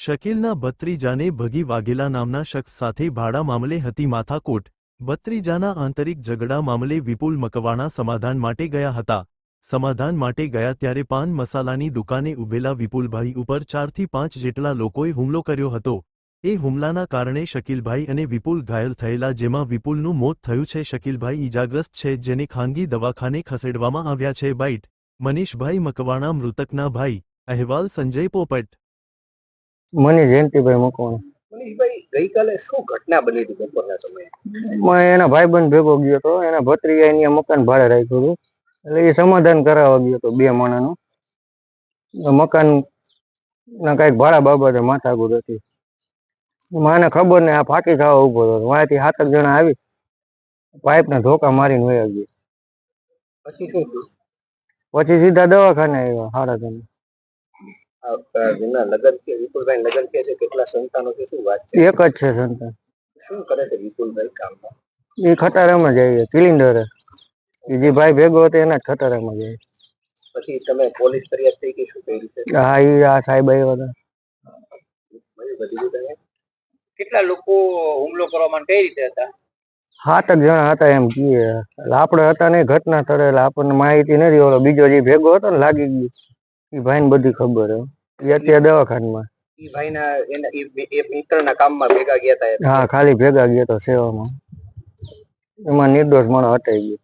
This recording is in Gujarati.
શકીલના ભત્રીજાને ભગી વાઘેલા નામના શખ્સ સાથે ભાડા મામલે હતી માથાકોટ. ભત્રીજાના આંતરિક ઝઘડા મામલે વિપુલ મકવાણા સમાધાન માટે ગયા હતા. સમાધાન માટે ગયા ત્યારે પાન મસાલાની દુકાને ઉભેલા વિપુલભાઈ ઉપર ચારથી પાંચ જેટલા લોકોએ હુમલો કર્યો હતો. એ હુમલાના કારણે શકીલભાઈ અને વિપુલ ઘાયલ થયેલા જેમાં વિપુલનું મોત થયું છે. શકીલભાઈ ઇજાગ્રસ્ત છે, જેને ખાનગી દવાખાને ખસેડવામાં આવ્યા છે. બાઇટ. મનીષભાઈ મકવાણા મૃતકના ભાઈ. અહેવાલ સંજય પોપટ. મને જયંતિભાઈ મકવાણા. મનીષભાઈ ગઈકાલે શું ઘટના બની હતી બપોરના સમયે? એના ભાઈબંધ ભેગો ગયો હતો એના ભત્રીજા એની મકાન ભાડે રાખ્યું હતું. એટલે એ સમાધાન કરાવવા ગયો હતો બે માણાનું. મકાન ના કંઈક ભાડા બાબતે માથાકૂટ હતી. મને ખબર ને આ ફાકી ખાવા ઊભો હતો. વાંથી સાતક જણા આવી પાઇપ ને ધોકા મારીને વયા ગયા. પછી શું પછી સીધા દવાખાને આવ્યા સાડા ત્રણ જેમના લગ્ન છે વિપુલભાઈ લગ્ન થયા છે કેટલા સંતાનો છે શું વાત છે? એક જ છે સંતાન. શું કરે છે વિપુલભાઈ કામમાં? એ ખટારામાં જાય સિલિન્ડર. એ જે ભાઈ ભેગો હતો એના ખટારામાં જાય પછી તમે પોલીસ ફરિયાદ થઈ કે શું કરી છે? હા એ આ સાહેબ આવ્યા હતા. કેટલા લોકો હુમલો કરવા માટે કઈ રીતે હતા? સાત જ જણા હતા એમ કીએ. આપણે હતા નહીં ઘટના સ્થળે આપણને માહિતી નથી ઓલો બીજો જે ભેગો હતો ને લાગી ગયું. એ ભાઈને બધી ખબર હે એ અત્યારે દવાખાનામાં. એ ભાઈના એના એ એ મિત્રના કામમાં ભેગા ગયા હતા હા ખાલી ભેગા ગયા તો સેવામાં. એમાં નિર્દોષ માણસ હટાઈ ગયો.